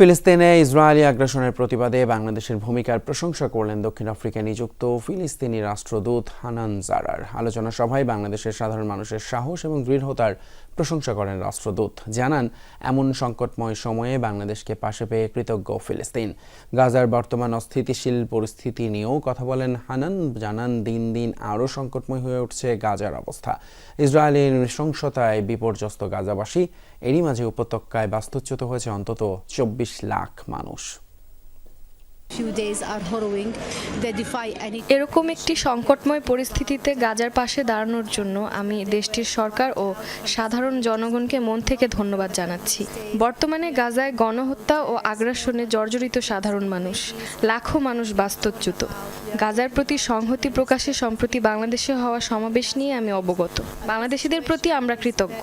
ফিলিস্তিনে ইসরায়েলি আগ্রাসনের প্রতিবাদে বাংলাদেশের ভূমিকার প্রশংসা করলেন দক্ষিণ আফ্রিকায় নিযুক্ত ফিলিস্তিনি রাষ্ট্রদূত হানান জারার। আলোচনা সভায় বাংলাদেশের সাধারণ মানুষের সাহস এবং দৃঢ়তার প্রশংসা করেন রাষ্ট্রদূত। জানান, এমন সংকটময় সময়ে বাংলাদেশকে পাশে পেয়ে কৃতজ্ঞ ফিলিস্তিন। গাজার বর্তমান অস্থিতিশীল পরিস্থিতি নিয়েও কথা বলেন হানান। জানান, দিন দিন আরও সংকটময় হয়ে উঠছে গাজার অবস্থা। ইসরায়েলের নৃশংসতায় বিপর্যস্ত গাজাবাসী, এরই মাঝে উপত্যকায় বাস্তুচ্যুত হয়েছে অন্তত চব্বিশ লাখ মানুষ এরকম একটি সংকটময় পরিস্থিতিতে গাজার পাশে দাঁড়ানোর জন্য আমি দেশটির সরকার ও সাধারণ জনগণকে মন থেকে ধন্যবাদ জানাচ্ছি। বর্তমানে গাজায় গণহত্যা ও আগ্রাসনে জর্জরিত সাধারণ মানুষ। লাখো মানুষ বাস্তুচ্যুত। গাজার প্রতি সংহতি প্রকাশে সম্প্রতি বাংলাদেশে হওয়া সমাবেশ নিয়ে আমি অবগত। বাংলাদেশিদের প্রতি আমরা কৃতজ্ঞ।